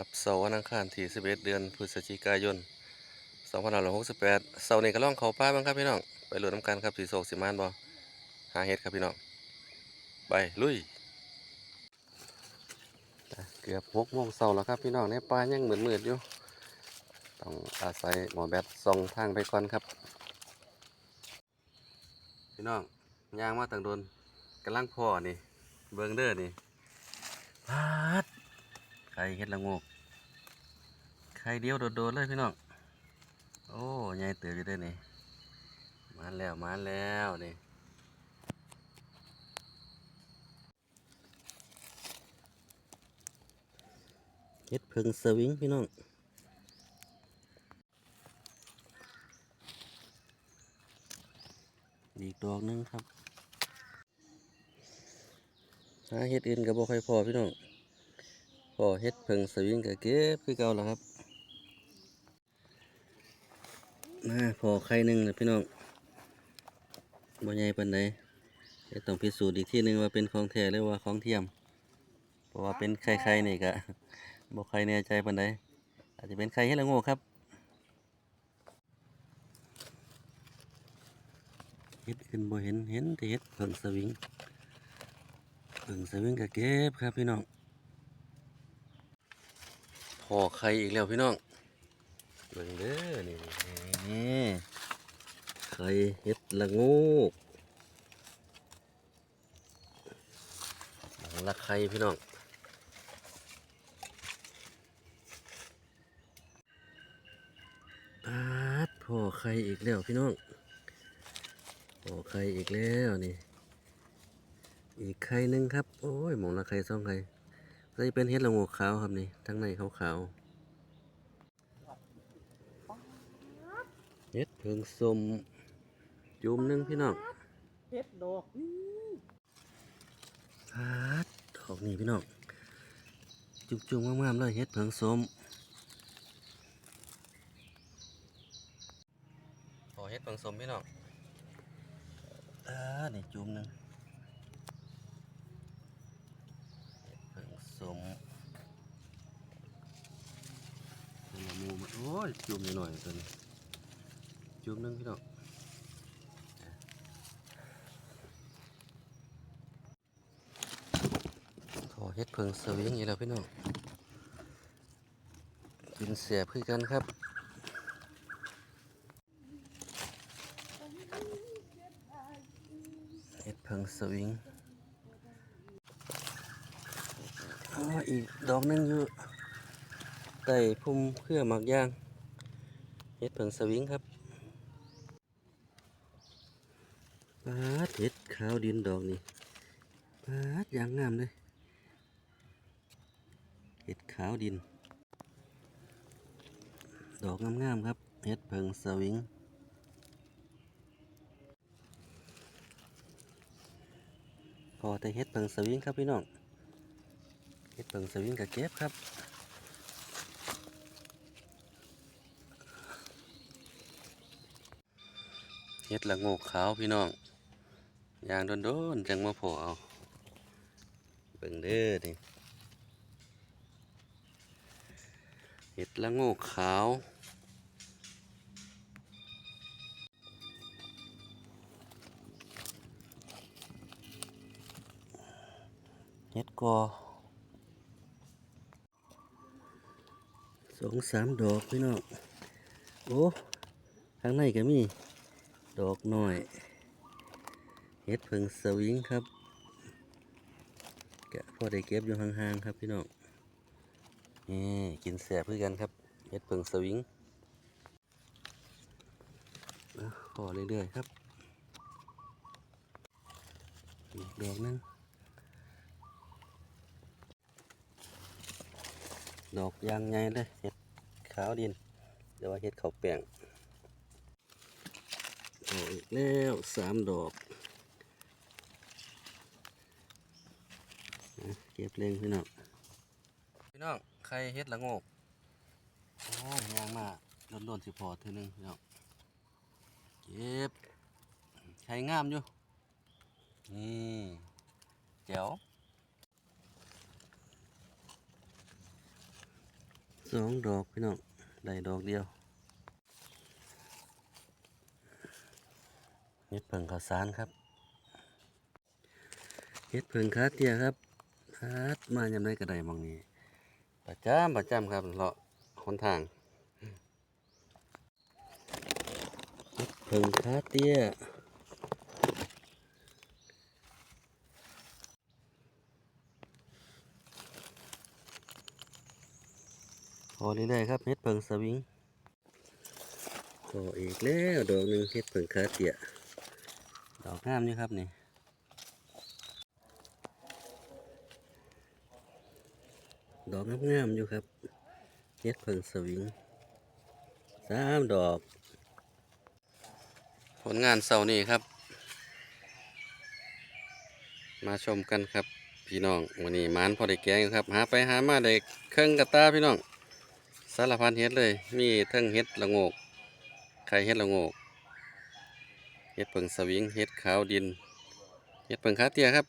ครับเสาร์วันอังคารที่11เดือนพฤศจิกายน2568เสาร์นี้ก็ล่องเขาป้าบ้างครับพี่น้อง ไปหลุ้นน้ำกันครับสีโศกสิมานบ่หาเฮ็ดครับพี่น้อง ไปลุย เกือบ6โมงเช้าแล้วครับพี่น้องในป่ายังเหมืดอยู่ ต้องอาศัยหมอแบตส่องทางไปก่อนครับ พี่น้องยางมาตั้งโดนกำลังพ่อนี่ เบิงเด้อนี่พาด ไข่เห็ดละงกไข่เดียวโดดๆเลยพี่น้อง โอ้ใหญ่เติบอยู่ด้อนี่มาแล้วมาแล้วนี่เห็ดเพิงสวิงพี่น้องอีกดอกหนึงครับหาเห็ดอื่นกับบ่ค่อยพอพี่น้อง พอเฮ็ดเพิงสวิงก็เก็บคือเก่าแล้วครับมาพอไข่หนึ่งนะพี่น้องบ่ใหญ่ปานใดเดี๋ยวต้องพิสูจน์อีกที่หนึ่งว่าเป็นของแท้หรือว่าของเทียม เพราะว่าเป็นไข่ไข่นี่ก็บ่ใครแน่ใจปานใดอาจจะเป็นไข่เฮ็ดละโง่ครับเฮ็ดอื่นบ่เห็นเห็นแต่เฮ็ดเพิงสวิงเพิงสวิงก็เก็บครับพี่น้อง พอไข่อีกแล้วพี่น้องเบิ่งเด้อนี่ไข่เห็ดละงูหลังละไข่พี่น้องอาดพอไข่อีกแล้วพี่น้องพอไข่อีกแล้วนี่ อีกไข่หนึ่งครับ โอ้ยหมองละไข่สองไข่ ก็จะเป็นเห็ดละโงกขาวครับนี่ทั้งในขาวขาวๆเห็ดเพิงสมจุ่มหนึงพี่น้องเฮ็ดดอกนี่พาดดอกนี่พี่น้องจุ่มๆงามๆเลยเห็ดเพิงสมพอเห็ดเพิงสมพี่น้องอ่านี่จุ่มหนึงเห็ ดเพิงสมหมูมันโอ้ยจุ่มหน่อยตัวนี้จุ่มนึงพี่น้องขอเฮ็ดเพิงสวิงอีกแล้วพี่น้องกินเสียบคือกันครับเฮ็ดเพิงสวิง อ๋ออีกดอกหนึงอยู่ใต้พุ่มเพื่อหมักย่างเฮ็ดเพิงสวิงครับปาดเฮ็ดขาวดินดอกนี่ปาดอย่างงามเลยเห็ดขาวดิน ดอกงามๆครับเห็ดเพิงสวิงพอแต่เห็ดเพิงสวิงครับพี่น้อง เห็ดเพิงสวิงกับเก็บครับเห็ดละโงกขาวพี่น้องยางโดนๆจังมาโผล่เอาเบิ่งเด้อนี่เห็ดละโงกขาว เห็ดกอ สองสามดอกพี่น้องโอ้ข้างในก็มีดอกหน้อยเห็ดเพิงสวิงครับแกะพอได้เก็บอยู่ห่างๆครับพี่น้องนี่กินแสบเพื่อกันครับเห็ดเพิงสวิงอะขอเรื่อยๆครับดอกนึง ดอกยางใหญ่เลยเห็ดขาวดินเดี๋ยวว่าเห็ดเขาแป้งออกอีกแล้วสามดอกเก็บเล็งพี่น้องพี่น้องใครเฮ็ดละงกโอ้ยยางมาล้นๆสิพอเท่านึงพี่น้องเก็บใช้งามอยู่นี่แจ๋ว องดอกพี่น้องได้ดอกเดียวเฮ็ดเพิ่งข้าวสารครับเฮ็ดเพิ่งคาเตียครับพัดมายามใดก็ไดมองนี้ประจำประจำครับเลาะหนทางเฮ็ดเพิ่งคาเตีย อเรื่อยๆครับเฮ็ดเพิงสวิงพออีกแล้วดอกหนึ่งเฮ็ดเพิงคาเตียดอกงามอยู่ครับนี่ดอกงามๆอยู่ครับเฮ็ดเพิงสวิงสามดอก ผลงานเสาร์นี้ครับ มาชมกันครับพี่น้องวันนี้มานพอได้แกงครับ หาไปหามาได้เครื่องกระตาพี่น้อง สารพันเฮ็ดเลย มีทั้งเฮ็ดละโงกไข่เฮ็ดละโงกเฮ็ดเพิ่งสวิงเฮ็ดขาวดินเฮ็ดเพิ่งขาเตี้ยครับ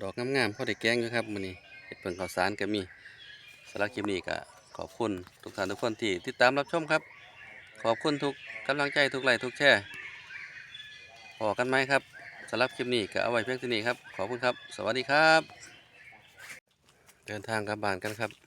ดอกงามๆพอได้แกงอยู่ครับมื้อนี้เฮ็ดเพิ่งข้าวสารก็มีสำหรับคลิปนี้ก็ขอบคุณทุกท่านทุกคนที่ติดตามรับชมครับ ขอบคุณทุกกำลังใจทุกไลค์ทุกแชร์พอกันไหมครับสำหรับคลิปนี้ก็เอาไว้เพียงเท่านี้ครับ ขอบคุณครับ สวัสดีครับ เดินทางกลับบ้านกันครับ